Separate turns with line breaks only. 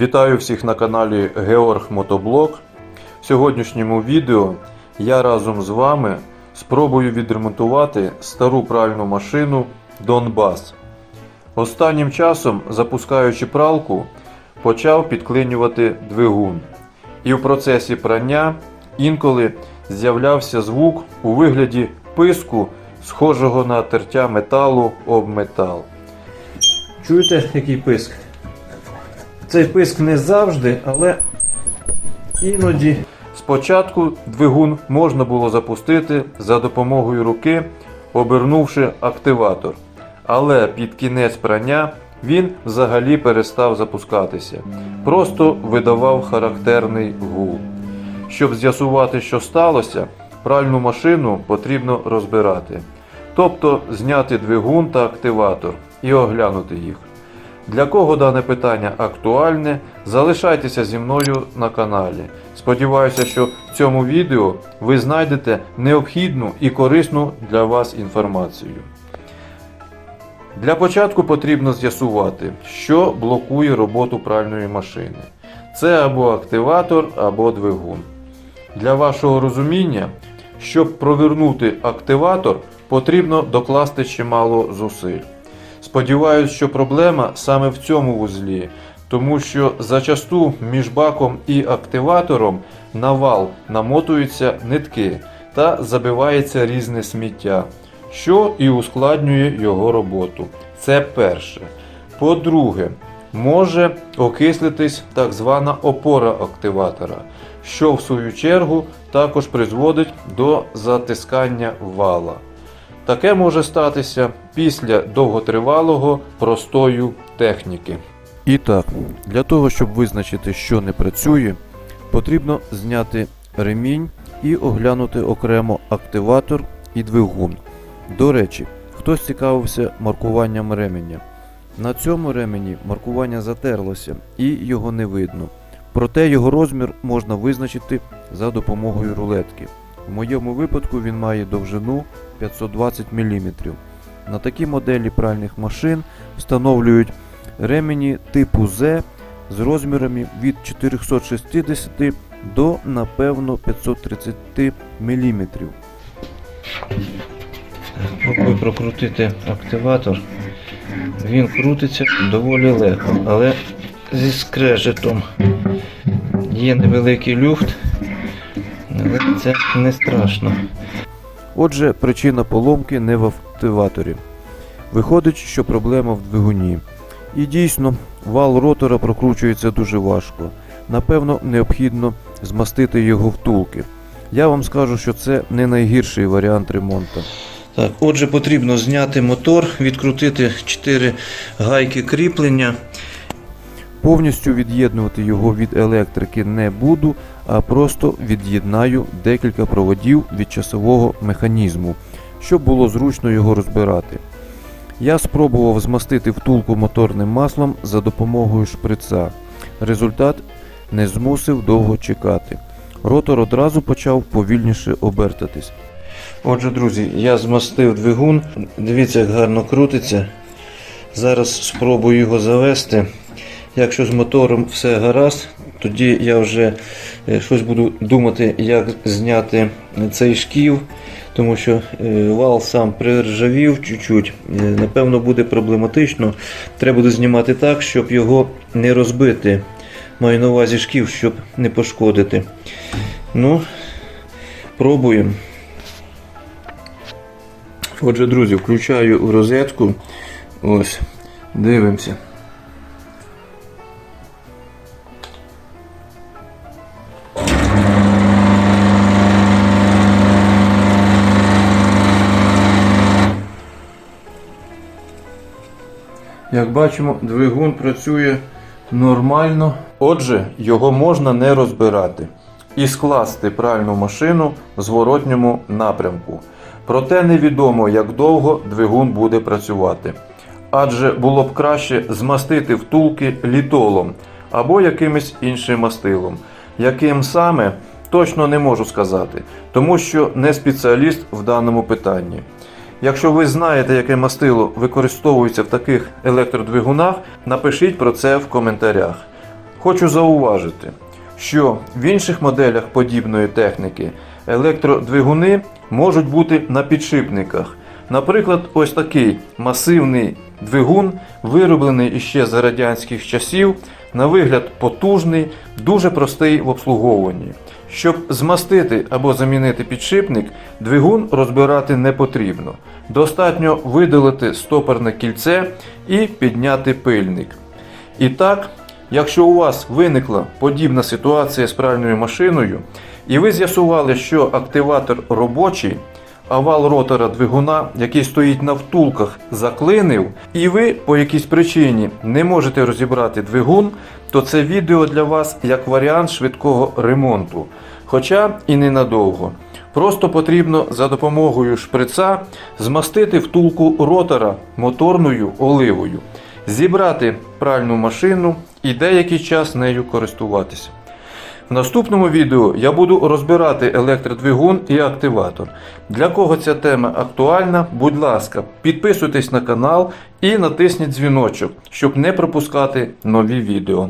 Вітаю всіх на каналі Георг Мотоблог. В сьогоднішньому відео я разом з вами спробую відремонтувати стару пральну машину Донбас. Останнім часом, запускаючи пралку, почав підклинювати двигун. І в процесі прання інколи з'являвся звук у вигляді писку, схожого на тертя металу об метал. Чуєте, який писк? Цей писк не завжди, але іноді. Спочатку двигун можна було запустити за допомогою руки, обернувши активатор. Але під кінець прання він взагалі перестав запускатися. Просто видавав характерний гул. Щоб з'ясувати, що сталося, пральну машину потрібно розбирати. Тобто зняти двигун та активатор і оглянути їх. Для кого дане питання актуальне, залишайтеся зі мною на каналі. Сподіваюся, що в цьому відео ви знайдете необхідну і корисну для вас інформацію. Для початку потрібно з'ясувати, що блокує роботу пральної машини. Це або активатор, або двигун. Для вашого розуміння, щоб провернути активатор, потрібно докласти чимало зусиль. Сподіваюсь, що проблема саме в цьому вузлі, тому що зачасту між баком і активатором на вал намотуються нитки та забивається різне сміття, що і ускладнює його роботу. Це перше. По-друге, може окислитись так звана опора активатора, що в свою чергу також призводить до затискання вала. Таке може статися після довготривалого простою техніки. І так, для того, щоб визначити, що не працює, потрібно зняти ремінь і оглянути окремо активатор і двигун. До речі, хтось цікавився маркуванням ременя. На цьому ремені маркування затерлося і його не видно. Проте його розмір можна визначити за допомогою рулетки. В моєму випадку він має довжину 520 мм. На такі моделі пральних машин встановлюють ремені типу Z з розмірами від 460 до напевно 530 мм. Спробую прокрутити активатор. Він крутиться доволі легко, але зі скрежетом. Є невеликий люфт, але це не страшно. Отже, причина поломки не в активаторі. Виходить, що проблема в двигуні. І дійсно, вал ротора прокручується дуже важко. Напевно, необхідно змастити його втулки. Я вам скажу, що це не найгірший варіант ремонту. Так, отже, потрібно зняти мотор, відкрутити 4 гайки кріплення. Повністю від'єднувати його від електрики не буду, а просто від'єднаю декілька проводів від часового механізму, щоб було зручно його розбирати. Я спробував змастити втулку моторним маслом за допомогою шприца. Результат не змусив довго чекати. Ротор одразу почав повільніше обертатись. Отже, друзі, я змастив двигун. Дивіться, як гарно крутиться. Зараз спробую його завести. Якщо з мотором все гаразд, тоді я вже е, щось буду думати, як зняти цей шків, тому що е, вал сам приржавів чуть-чуть. Е, Напевно, буде проблематично. Треба буде знімати так, щоб його не розбити. Маю на увазі шків, щоб не пошкодити. Ну, пробуємо. Отже, друзі, включаю в розетку. Ось, дивимося. Як бачимо, двигун працює нормально. Отже, його можна не розбирати і скласти пральну машину в зворотньому напрямку. Проте невідомо, як довго двигун буде працювати. Адже було б краще змастити втулки літолом або якимось іншим мастилом. Яким саме точно не можу сказати, тому що не спеціаліст в даному питанні. Якщо ви знаєте, яке мастило використовується в таких електродвигунах, напишіть про це в коментарях. Хочу зауважити, що в інших моделях подібної техніки електродвигуни можуть бути на підшипниках. Наприклад, ось такий масивний двигун, вироблений іще за радянських часів, на вигляд потужний, дуже простий в обслуговуванні. Щоб змастити або замінити підшипник, двигун розбирати не потрібно. Достатньо видалити стопорне кільце і підняти пильник. І так, якщо у вас виникла подібна ситуація з пральною машиною, і ви з'ясували, що активатор робочий, а вал ротора двигуна, який стоїть на втулках, заклинив, і ви по якійсь причині не можете розібрати двигун, то це відео для вас як варіант швидкого ремонту. Хоча і ненадовго. Просто потрібно за допомогою шприца змастити втулку ротора моторною оливою, зібрати пральну машину і деякий час нею користуватися. В наступному відео я буду розбирати електродвигун і активатор. Для кого ця тема актуальна, будь ласка, підписуйтесь на канал і натисніть дзвіночок, щоб не пропускати нові відео.